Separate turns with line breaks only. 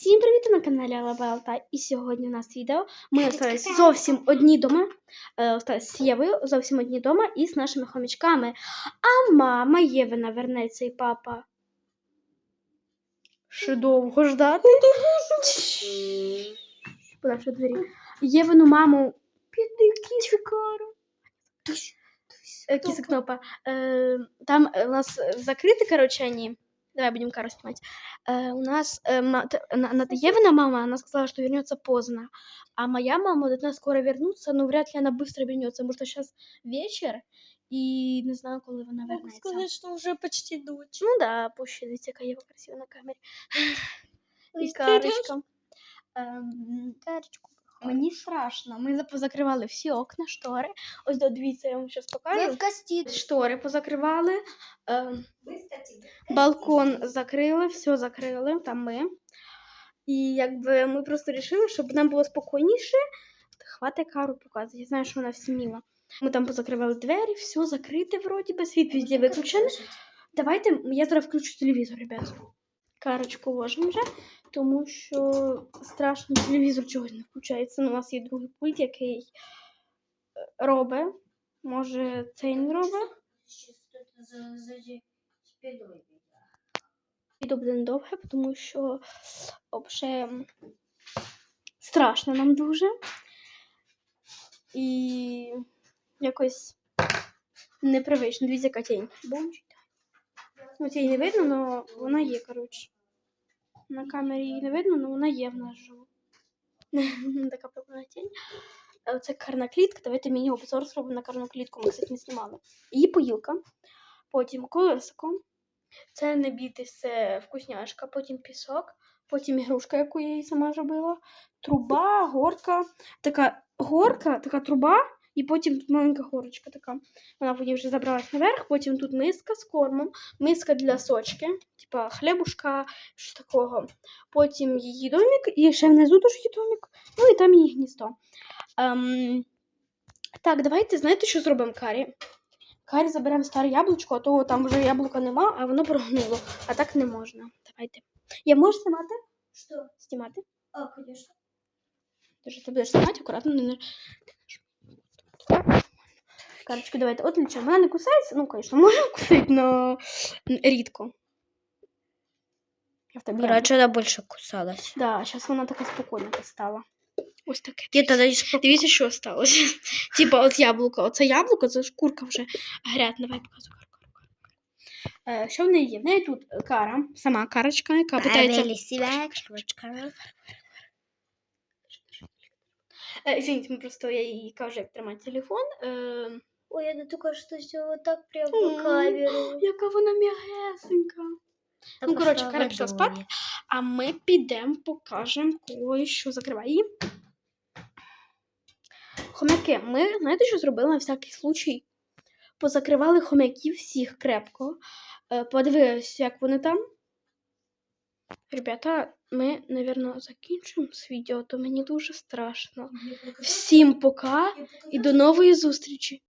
Всім привіт на каналі Алабалта. І сьогодні у нас відео. Ми остались зовсім одні дома. Е, остались з Євою зовсім одні дома і з нашими хомячками. А мама Євина вернеться і папа. Ще довго ждати. Подальше двері. Євину маму піди. Е, Кисикнопа. Е, Там е, у нас е, закрыты, короче, они. Давай будем кару снимать. Э, у нас э, ма- т- на- на- Евина мама, она сказала, что вернется поздно. А моя мама должна скоро вернуться, но вряд ли она быстро вернется, потому что сейчас вечер, и не знаю, коли вона
Могу
вернеться.
сказать, что уже почти ночь.
Ну да, пусть дивіться, яка Єва красива на камері. І
Ось ти
карочка. Ем, Карочку. Мені страшно. Ми зап- позакривали всі окна, штори. Ось до- дивіться, я вам зараз покажу.
гостиной.
Штори позакривали. Ем, балкон закрили, все закрили, там ми. І якби ми просто вирішили, щоб нам було спокійніше. Хватить кару показувати. Я знаю, що вона всіміла. Ми там позакривали двері, все закрите вроді би, світ везде виключений. Давайте я зараз включу телевізор, ребят. Карочку ложимо вже, тому що страшно телевізор чогось не включається. Ну, у нас є другий пульт, який е, робить. Може, цей не робить. Відео буде недовге, тому що вже страшно нам дуже. І якось непривично. Дивіться, яка тінь. Ну, тінь не видно, але вона є, коротше. На камері її не видно, але вона є в нас живу. така прикольна тінь. Е, Це карна клітка. Давайте мені обзор зробимо на карну клітку. Ми, кстати, не знімали. Її поїлка. Потім колесико. Це не бійтесь, це вкусняшка, потім пісок, потім ігрушка, яку я їй сама зробила, труба, горка, така горка, така труба, і потім тут маленька горочка така. Вона потім вже забралась наверх, потім тут миска з кормом, миска для сочки, типа хлібушка, щось такого. Потім її домик, і ще внизу теж є домик, ну і там її гніздо. Ем, так, давайте, знаєте, що зробимо Карі? Карі заберемо старе яблучко, а то там вже яблука нема, а воно прогнило. А так не можна. Давайте. Я можу знімати?
Что?
Знімати?
А, конечно.
Даже ти будеш знімати, акуратно не. не- давайте. От нічого. Вона не кусається, ну, звісно, може кусати, але рідко. Я в тебе.
Раньше она больше кусалась.
Да, зараз вона така спокійна стала. Ось таке.
Тогда.
Дивіться, що сталося. Типа, от яблуко. Оце яблуко, це шкурка вже грязна. Давай кару. Е, що в неї є? В неї тут кара, сама карочка, яка питається. Е, извините, ми просто я їй кажу, як тримати телефон. Е,
Ой, я только что сделала так прям
М.
по камеру.
яка вона м'ягесенька. Ну, коротше, Кара пішла спати. А ми підемо, покажемо кое-що закривай її. Хомяки, ми, знаєте, що зробили на всякий случай? Позакривали хомяків всіх крепко. Е, Подивилися, як вони там. Ребята, ми, напевно, закінчимо з відео, то мені дуже страшно. Всім пока і до нової зустрічі!